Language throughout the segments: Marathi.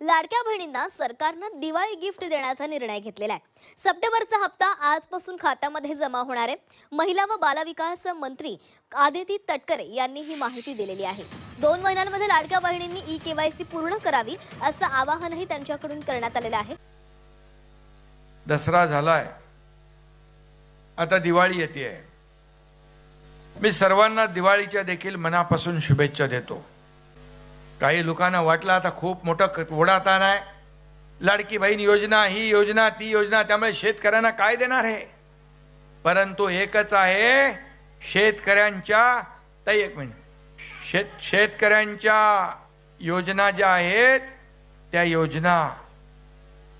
लाडक्या बहिणींना सरकारनं दिवाळी गिफ्ट देण्याचा निर्णय घेतलेला आहे. सप्टेंबरचा हप्ता आजपासून खात्यामध्ये जमा होणार आहे. महिला व बालविकास मंत्री आदिती तटकरे यांनी ही माहिती दिलेली आहे. दोन महिन्यांमध्ये लाडक्या बहिणींनी ई केवायसी पूर्ण करावी असं आवाहनही त्यांच्याकडून करण्यात आलेलं आहे. दसरा झालाय. आता दिवाळी येते मी सर्वांना दिवाळीच्या देखील मनापासून शुभेच्छा देतो. काही लोकांना वाटलं आता खूप मोठं क- ओढाताण आहे. लाडकी बहीण योजना ही योजना ती योजना त्यामुळे शेतकऱ्यांना काय देणार आहे? परंतु एकच आहे शेतकऱ्यांच्या ताई एक मिनिट. शेत शेतकऱ्यांच्या योजना ज्या आहेत त्या योजना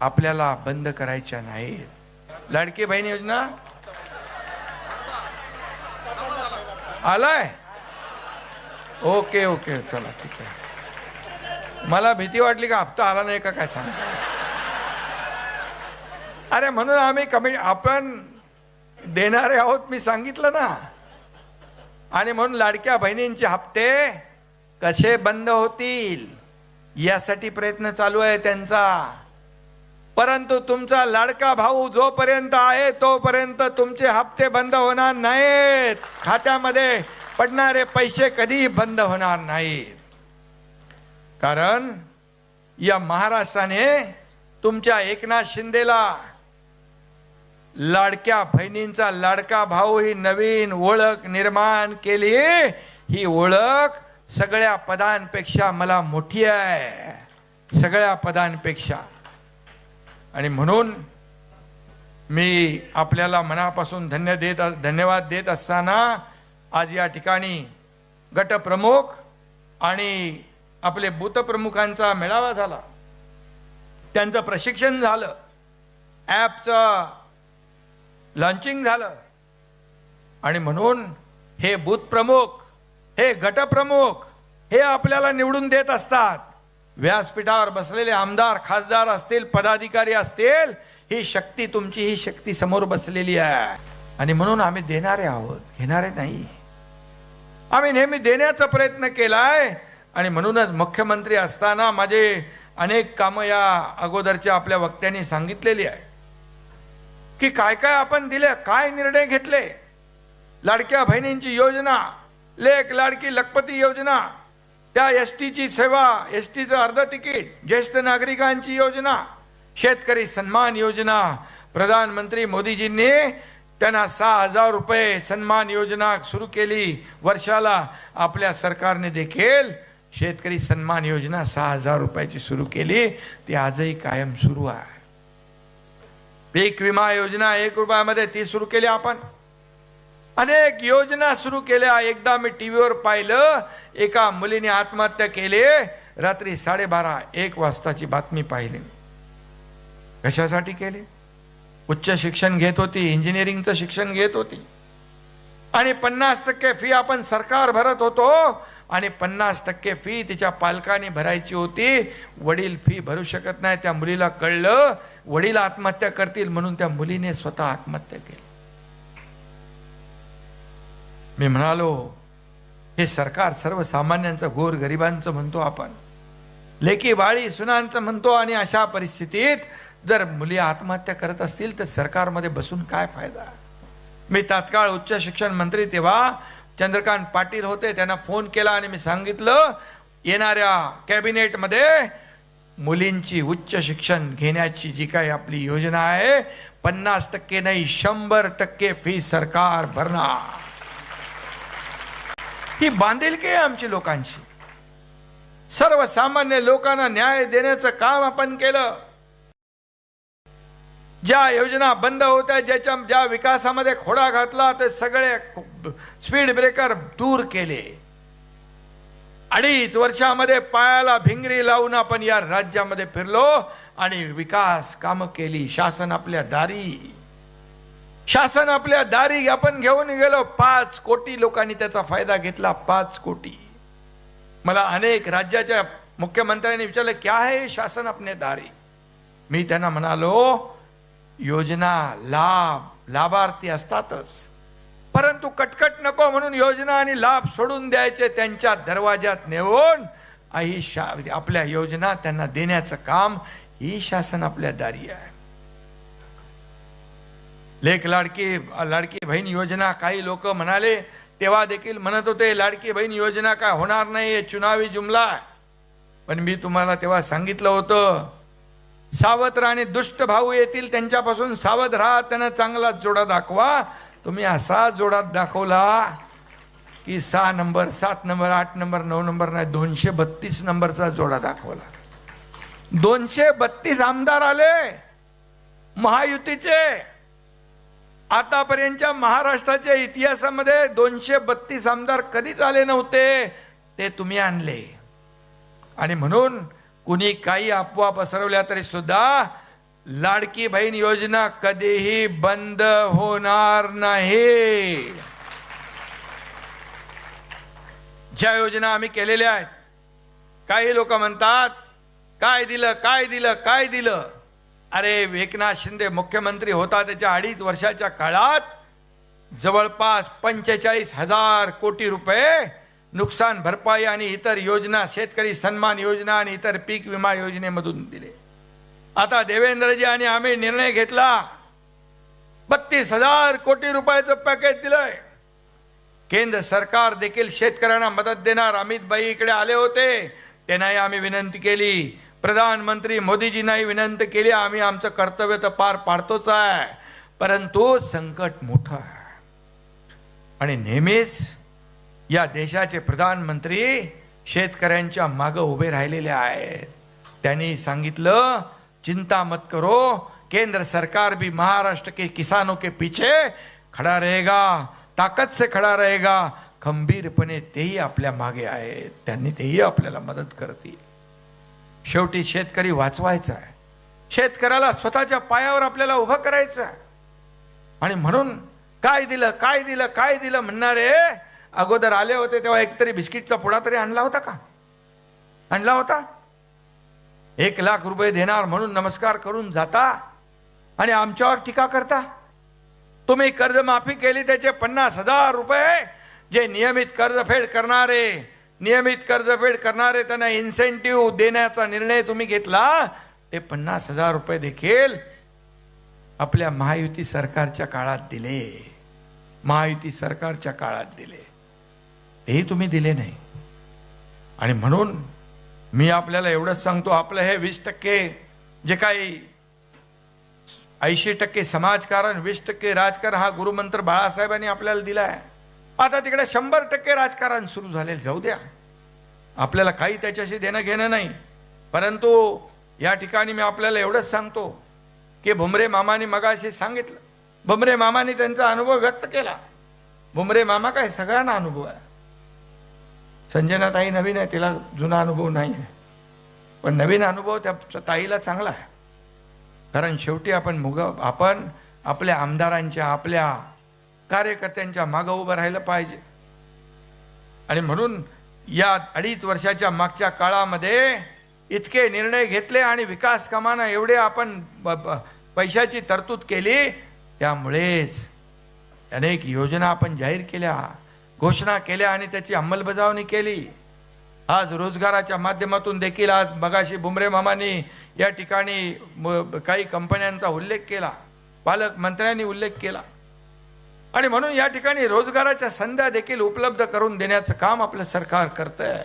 आपल्याला बंद करायच्या नाहीत. लाडकी बहीण योजना? आलाय? ओके ओके चला ठीक आहे. मला भीती वाटली का हप्ता आला नाही का काय सांग. अरे म्हणून आम्ही कमी आपण देणारे आहोत मी सांगितलं ना. आणि म्हणून लाडक्या बहिणींचे हप्ते कसे बंद होतील यासाठी प्रयत्न चालू आहे त्यांचा. परंतु तुमचा लाडका भाऊ जोपर्यंत आहे तोपर्यंत तुमचे हप्ते बंद होणार नाहीत. खात्यामध्ये पडणारे पैसे कधीही बंद होणार नाहीत. कारण या महाराष्ट्राने तुमच्या एकनाथ शिंदेला लाडक्या बहिणींचा लाडका भाऊ ही नवीन ओळख निर्माण केली. ही ओळख सगळ्या पदांपेक्षा मला मोठी आहे. सगळ्या पदांपेक्षा. आणि म्हणून मी आपल्याला मनापासून धन्य देत धन्यवाद देत असताना आज या ठिकाणी गटप्रमुख आणि आपले बूथप्रमुखांचा मेळावा झाला. त्यांचं प्रशिक्षण झालं. ॲपचं लॉन्चिंग झालं. आणि म्हणून हे बूथ प्रमुख हे गटप्रमुख हे आपल्याला निवडून देत असतात. व्यासपीठावर बसलेले आमदार खासदार असतील पदाधिकारी असतील ही शक्ती तुमची ही शक्ती समोर बसलेली आहे. आणि म्हणून आम्ही देणारे आहोत घेणारे नाही. आम्ही नेहमी देण्याचा प्रयत्न केलाय आणि म्हणूनच मुख्यमंत्री असताना माझे अनेक कामं या अगोदरच्या आपल्या वक्त्यांनी सांगितलेली आहे. की काय काय आपण दिले काय निर्णय घेतले? लाडक्या बहिणींची योजना लेख लाडकी लखपती योजना त्या एस टीची सेवा एस टीचं अर्ध तिकीट ज्येष्ठ नागरिकांची योजना शेतकरी सन्मान योजना प्रधानमंत्री मोदीजींनी त्यांना सहा हजार रुपये सन्मान योजना सुरू केली. वर्षाला आपल्या सरकारने देखील शेतकरी सन्मान योजना सहा हजार रुपयाची सुरू केली. ती आजही कायम सुरू आहे. पीक विमा योजना एक रुपयामध्ये ती सुरू केली आपण. अनेक योजना सुरू केल्या. एकदा मी टीव्हीवर पाहिलं. एका मुलीने आत्महत्या केली. रात्री साडेबारा एक वाजताची बातमी पाहिली. कशासाठी केली? उच्च शिक्षण घेत होती. इंजिनिअरिंगचं शिक्षण घेत होती. आणि पन्नास टक्के फी आपण सरकार भरत होतो. आणि पन्नास टक्के फी तिच्या पालकाने भरायची होती. वडील फी भरू शकत नाही. त्या मुलीला कळलं वडील आत्महत्या करतील म्हणून त्या मुलीने स्वतः आत्महत्या केली. मी म्हणालो हे सरकार सर्वसामान्यांचं गोर गरिबांचं म्हणतो आपण. लेकी बाळी सुनांचं म्हणतो आणि अशा परिस्थितीत जर मुली आत्महत्या करत असतील तर सरकारमध्ये बसून काय फायदा? मी तात्काळ उच्च शिक्षण मंत्री तेव्हा चंद्रकांत पाटील होते त्यांना फोन केला आणि मी सांगितलं येणाऱ्या कॅबिनेटमध्ये मुलींची उच्च शिक्षण घेण्याची जी काही आपली योजना आहे पन्नास टक्के नाही शंभर टक्के फी सरकार भरणार. ही बांधिलकी आहे आमची लोकांची. सर्वसामान्य लोकांना न्याय देण्याचं काम आपण केलं. ज्या योजना बंद होत्या ज्याच्या ज्या विकासामध्ये खोडा घातला ते सगळे स्पीड ब्रेकर दूर केले. अडीच वर्षामध्ये पायाला भिंगरी लावून आपण या राज्यामध्ये फिरलो आणि विकास कामं केली. शासन आपल्या दारी. शासन आपल्या दारी आपण घेऊन गेलो. पाच कोटी लोकांनी त्याचा फायदा घेतला. पाच कोटी. मला अनेक राज्याच्या मुख्यमंत्र्यांनी विचारलं क्या है शासन आपल्या दारी? मी त्यांना म्हणालो योजना लाभ लाभार्थी असतातच. परंतु कटकट नको म्हणून योजना आणि लाभ सोडून द्यायचे त्यांच्या दरवाज्यात नेऊन ही शा आपल्या योजना त्यांना देण्याचं काम ही शासन आपल्या दारी आहे. लेख लाडकी लाडकी बहीण योजना काही लोक म्हणाले तेव्हा देखील म्हणत होते लाडकी बहीण योजना काय होणार नाही हे चुनावी जुमला पण मी तुम्हाला तेव्हा सांगितलं होतं सावध आणि दुष्ट भाऊ येतील त्यांच्यापासून सावध राहा त्यांना चांगला जोडा दाखवा. तुम्ही असा जोडा दाखवला की सहा नंबर सात नंबर आठ नंबर नऊ नंबर नाही दोनशे बत्तीस नंबरचा जोडा दाखवला. दोनशे बत्तीस आमदार आले महायुतीचे. आतापर्यंतच्या महाराष्ट्राच्या इतिहासामध्ये दोनशे बत्तीस आमदार कधीच आले नव्हते ते तुम्ही आणले. आणि म्हणून कुणी काही अफवा पसरवल्या तरी सुद्धा लाडकी बहीण योजना कधीही बंद होणार नाही. ज्या योजना आम्ही केलेल्या आहेत काही लोक म्हणतात काय दिलं काय दिलं काय दिलं? अरे एकनाथ शिंदे मुख्यमंत्री होता त्याच्या अडीच वर्षाच्या काळात जवळपास पंचेचाळीस हजार कोटी रुपये नुकसान भरपाई आणि इतर योजना शेतकरी सन्मान योजना आणि इतर पीक विमा योजनेमधून दिले. आता देवेंद्रजी आणि आम्ही निर्णय घेतला. बत्तीस हजार कोटी रुपयाचं पॅकेज दिलंय. केंद्र सरकार देखील शेतकऱ्यांना मदत देणार. अमित भाई इकडे आले होते. त्यांनाही आम्ही विनंती केली. प्रधानमंत्री मोदीजींनाही विनंती केली. आम्ही आमचं कर्तव्य तर पार पाडतोच आहे. परंतु संकट मोठं आहे. आणि नेहमीच या देशाचे प्रधानमंत्री शेतकऱ्यांच्या मागं उभे राहिलेले आहेत. त्यांनी सांगितलं चिंता मत करो केंद्र सरकार भी महाराष्ट्र के किसानों के पीछे खड़ा रहेगा ताकद से खड़ा रहेगा खंबीरपणे तेही आपल्या मागे आहेत. त्यांनी तेही आपल्याला मदत करतील. शेवटी शेतकरी वाचवायचा आहे. शेतकऱ्याला स्वतःच्या पायावर आपल्याला उभं करायचं आहे. आणि म्हणून काय दिलं काय दिलं काय दिलं? म्हणणारे अगोदर आले होते तेव्हा एकतरी बिस्किटचा पुडा तरी आणला होता का? आणला होता? एक लाख रुपये देणार म्हणून नमस्कार करून जाता आणि आमच्यावर टीका करता? तुम्ही कर्जमाफी केली त्याचे पन्नास हजार रुपये जे नियमित कर्जफेड करणारे नियमित कर्जफेड करणारे त्यांना इन्सेंटिव्ह देण्याचा निर्णय तुम्ही घेतला ते पन्नास हजार रुपये देखील आपल्या महायुती सरकारच्या काळात दिले. महायुती सरकारच्या काळात दिले. हे तुम्ही दिले नाही. आणि म्हणून मी आपल्याला एवढंच सांगतो आपलं हे वीस टक्के जे काही ऐंशी टक्के समाजकारण वीस टक्के राजकारण हा गुरुमंत्र बाळासाहेबांनी आपल्याला दिला आहे आता तिकडे शंभर टक्के राजकारण सुरू झाले जाऊ द्या. आपल्याला काही त्याच्याशी देणं घेणं नाही. परंतु या ठिकाणी मी आपल्याला एवढंच सांगतो की भुमरे मामाने मगाशी सांगितलं. भुमरे मामाने त्यांचा अनुभव व्यक्त केला. भुमरे मामा काय सगळ्यांना अनुभव आहे. संजना ताई नवीन आहे तिला जुना अनुभव नाही आहे. पण नवीन अनुभव त्या ताईला चांगला आहे. कारण शेवटी आपण मुग आपण आपल्या आमदारांच्या आपल्या कार्यकर्त्यांच्या मागं उभं राहिलं पाहिजे. आणि म्हणून या अडीच वर्षाच्या मागच्या काळामध्ये इतके निर्णय घेतले आणि विकास कामांना एवढे आपण पैशाची तरतूद केली त्यामुळेच अनेक योजना आपण जाहीर केल्या. घोषणा केल्या आणि त्याची अंमलबजावणी केली. आज रोजगाराच्या माध्यमातून देखील आज मगाशी बुमरे मामांनी या ठिकाणी काही कंपन्यांचा उल्लेख केला. पालकमंत्र्यांनी उल्लेख केला. आणि म्हणून या ठिकाणी रोजगाराच्या संध्या देखील उपलब्ध करून देण्याचं काम आपलं सरकार करतंय.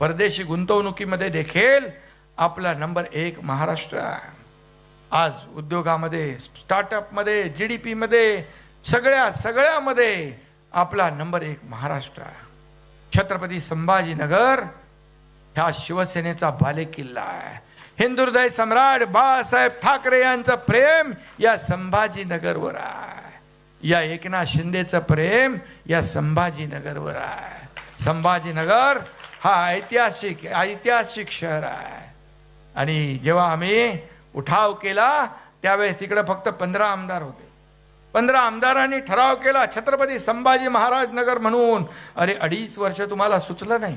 परदेशी गुंतवणुकीमध्ये देखील आपला नंबर एक महाराष्ट्र आहे. आज उद्योगामध्ये स्टार्टअपमध्ये जी डी पीमध्ये सगळ्या सगळ्यामध्ये आपला नंबर एक महाराष्ट्र छत्रपती संभाजीनगर ह्या शिवसेनेचा बालेकिल्ला आहे. हिंदुहृदय सम्राट बाळासाहेब ठाकरे यांचं प्रेम या संभाजीनगरवर आहे. या एकनाथ शिंदेचं प्रेम या संभाजीनगरवर आहे. संभाजीनगर हा ऐतिहासिक ऐतिहासिक शहर आहे. आणि जेव्हा आम्ही उठाव केला त्यावेळेस तिकडे फक्त पंधरा आमदार होते. पंधरा आमदारांनी ठराव केला छत्रपती संभाजी महाराज नगर म्हणून. अरे अडीच वर्ष तुम्हाला सुचलं नाही.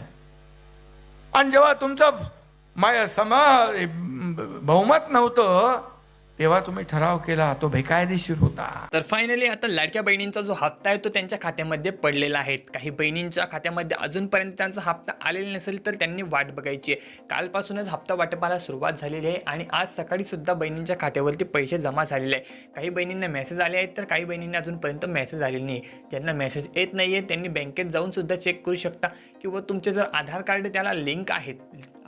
आणि जेव्हा तुमचं माय समा बहुमत नव्हतं तेव्हा तुम्ही ठराव केला तो बेकायदेशीर होता. तर फायनली आता लाडक्या बहिणींचा जो हप्ता आहे तो त्यांच्या खात्यामध्ये पडलेला आहे. काही बहिणींच्या खात्यामध्ये अजूनपर्यंत त्यांचा हप्ता आलेला नसेल तर त्यांनी वाट बघायची आहे. कालपासूनच हप्ता वाटपाला सुरुवात झालेली आहे आणि आज सकाळी सुद्धा बहिणींच्या खात्यावरती पैसे जमा झालेले आहे काही बहिणींना मेसेज आले आहेत तर काही बहिणींना अजूनपर्यंत मेसेज आलेले नाही ज्यांना मेसेज येत नाही आहे त्यांनी बँकेत जाऊन सुद्धा चेक करू शकता. किंवा तुमचे जर आधार कार्ड त्याला लिंक आहेत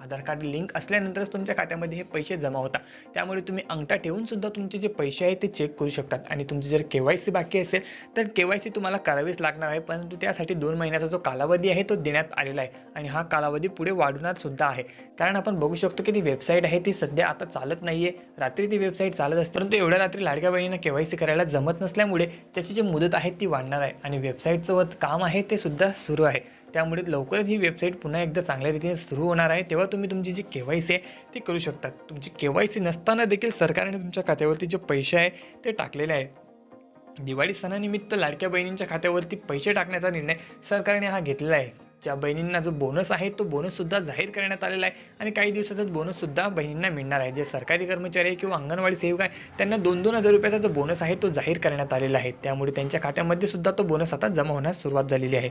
आधार कार्ड लिंक असल्यानंतरच तुमच्या खात्यामध्ये हे पैसे जमा होतात. त्यामुळे तुम्ही अंगठा ठेवूनसुद्धा तुमचे जे पैसे आहेत ते चेक करू शकतात. आणि तुमची जर के वाय सी बाकी असेल तर के वाय सी तुम्हाला करावीच लागणार आहे. परंतु त्यासाठी दोन महिन्याचा जो कालावधी आहे तो देण्यात आलेला आहे. आणि हा कालावधी पुढे वाढवणारसुद्धा आहे. कारण आपण बघू शकतो की ती वेबसाईट आहे ती सध्या आता चालत नाही आहे रात्री ती वेबसाईट चालत असते परंतु एवढ्या रात्री लाडक्या बहिणींना के वाय सी करायला जमत नसल्यामुळे त्याची जी मुदत आहे ती वाढणार आहे. आणि वेबसाईटचं काम आहे ते सुद्धा सुरू आहे. त्यामुळे लवकरच ही वेबसाईट पुन्हा एकदा चांगल्या रीतीने सुरू होणार आहे. तेव्हा तुम्ही तुमची जी के वाय सी आहे ती करू शकतात. तुमची के वाय सी नसताना देखील सरकारने तुमच्या खात्यावरती जे पैसे आहे ते टाकलेले आहे. दिवाळी सणानिमित्त लाडक्या बहिणींच्या खात्यावरती पैसे टाकण्याचा निर्णय सरकारने हा घेतलेला आहे. ज्या बहिणींना जो बोनस आहे तो बोनससुद्धा जाहीर करण्यात आलेला आहे आणि काही दिवसातच बोनससुद्धा बहिणींना मिळणार आहे. जे सरकारी कर्मचारी किंवा अंगणवाडी सेवक आहे त्यांना दोन दोन हजार रुपयाचा जो बोनस आहे तो जाहीर करण्यात आलेला आहे. त्यामुळे त्यांच्या खात्यामध्ये सुद्धा तो बोनस आता जमा होण्यास सुरुवात झालेली आहे.